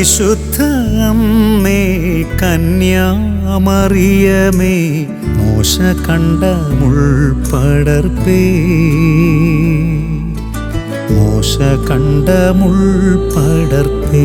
പരിശുദ്ധ അമ്മേ കന്യാമറിയമേ മോശ കണ്ട മുൾപടർപ്പേ മോശ കണ്ട മുൾപടർപ്പേ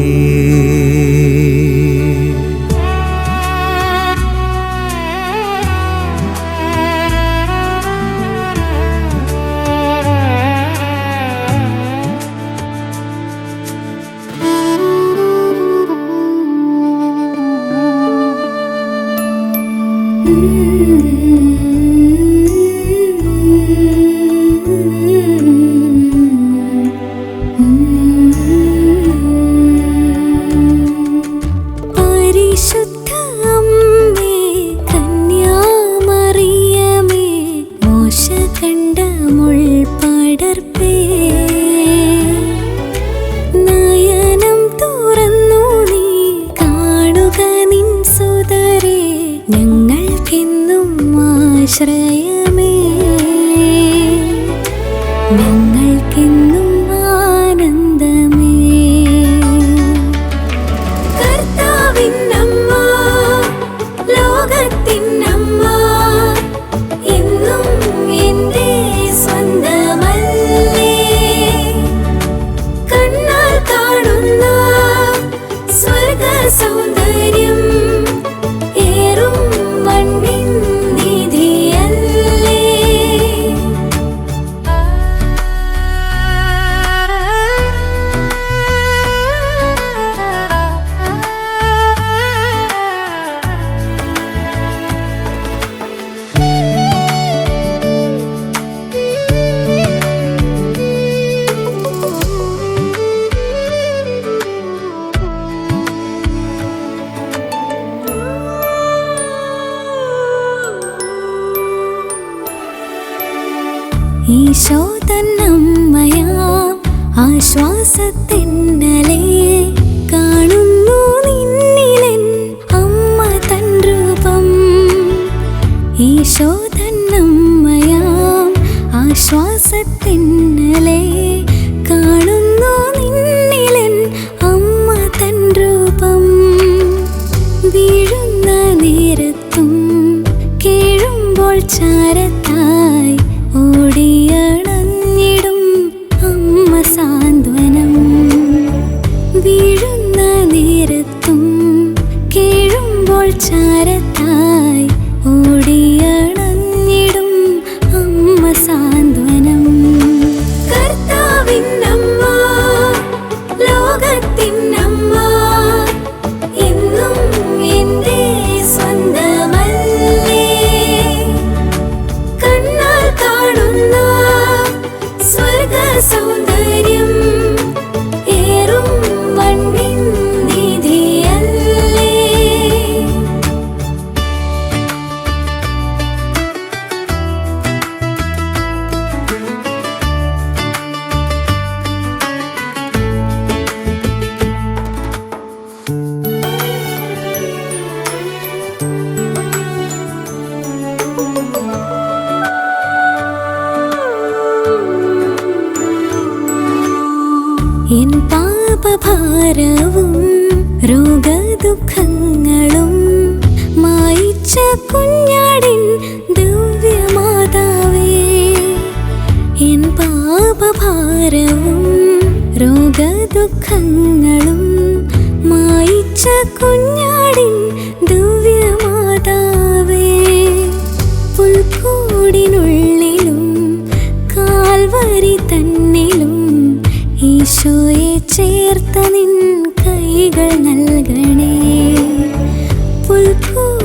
ചാര Soon. மரம்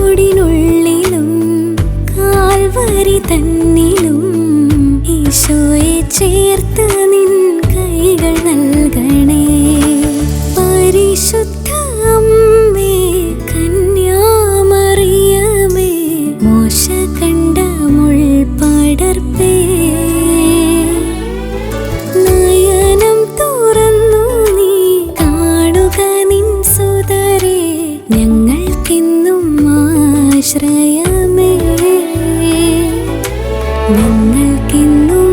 ചുടിനുള്ളിലും കാൽവരി തന്നിലും ഈശോയെ ചേർത്ത് നിൻ കൈകൾ നൽകണേ. 느낀 눈.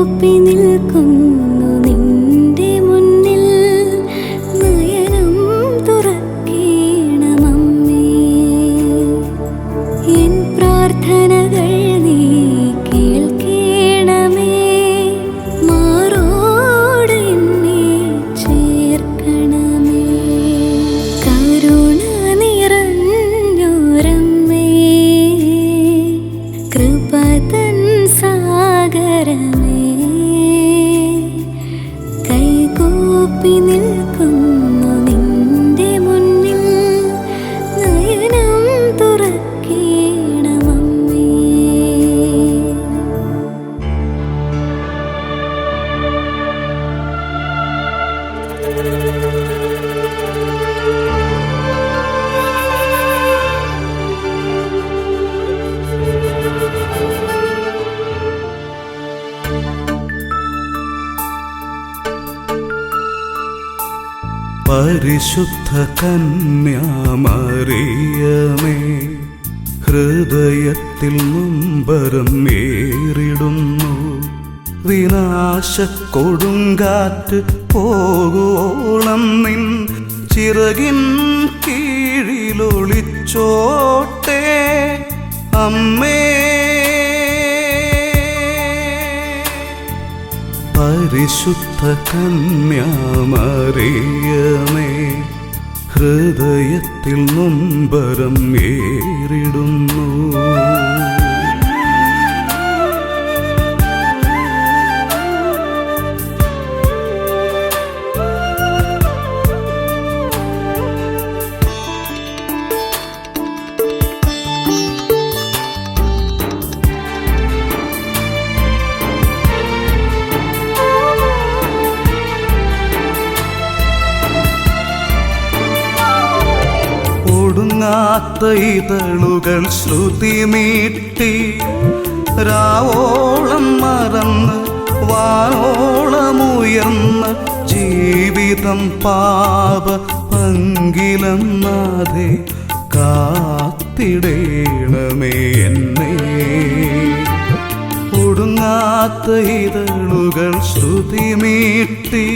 കൂപ്പി നിൽക്കും തപ്പി നിൽ വിശുദ്ധ കന്യാമറിയമേ ഹൃദയത്തിൽ നൊമ്പരം നേരിടുന്നു. വിനാശക്കൊടുങ്കാറ്റ് പോകുവോളം നിൻ ചിറകിൻ കീഴിലൊളിച്ചോട്ടെ. അമ്മേ പരിശുദ്ധ കന്യാമറിയമേ ഹൃദയത്തിൽ നൊമ്പരം ഏറിടുന്നു. ഇതളുകൾ ശ്രുതി മീട്ടി രാവോളം മറന്ന് വാനോളമുയർന്ന ജീവിതം പാപ പങ്കിലെന്നാതെ കാത്തിടേണമേ എന്നെ. ഒടുങ്ങാത്ത ഇതളുകൾ ശ്രുതി മീട്ടി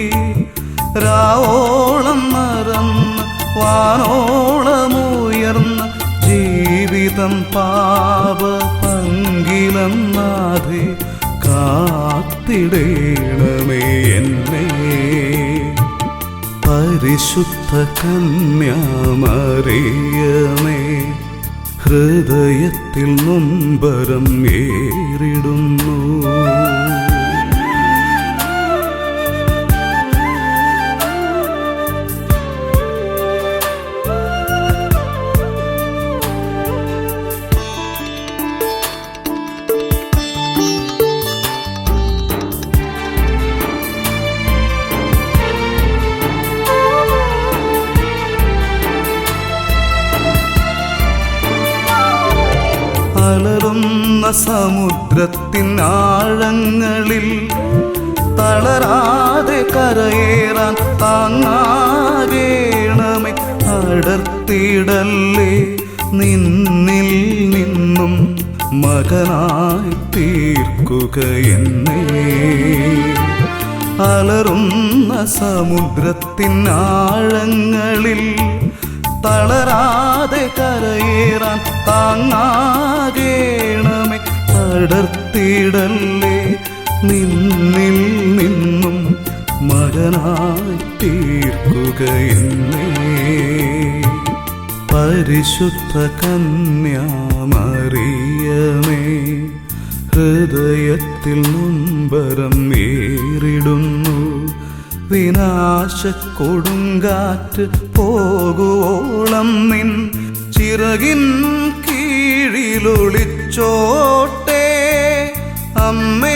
രാവോളം മറന്ന് വാനോളമുയർന്ന ജീവിതം പാപ പങ്കിലെന്നാതെ കാത്തിടേണമേ എന്നെ. പരിശുദ്ധ കന്യാമറിയമേ ഹൃദയത്തിൽ നൊമ്പരം ഏറിടുന്നു. അലറുന്ന സമുദ്രത്തിൻ ആഴങ്ങളിൽ തളരാതെ കരയേറാൻ താങ്ങാകേണമേ അടർത്തിടല്ലേ നിന്നിൽ നിന്നും മകനായി തീർക്കുക എന്നേ അലറുന്ന സമുദ്രത്തിൻ ആഴങ്ങളിൽ തളരാതെ കരയേറാൻ താങ്ങാകേണമേ. അടർത്തിടല്ലേ നിന്നിൽ നിന്നും മകനായി തീർക്കുക എന്നേ പരിശുദ്ധ കന്യാമറിയമേ ഹൃദയത്തിൽ നൊമ്പരം ഏറിടുന്നു. വിനാശക്കൊടുങ്കാറ്റ് പോകുവോളം നിൻ ചിറകിൻ കീഴിലൊളിച്ചോട്ടെ. അമ്മേ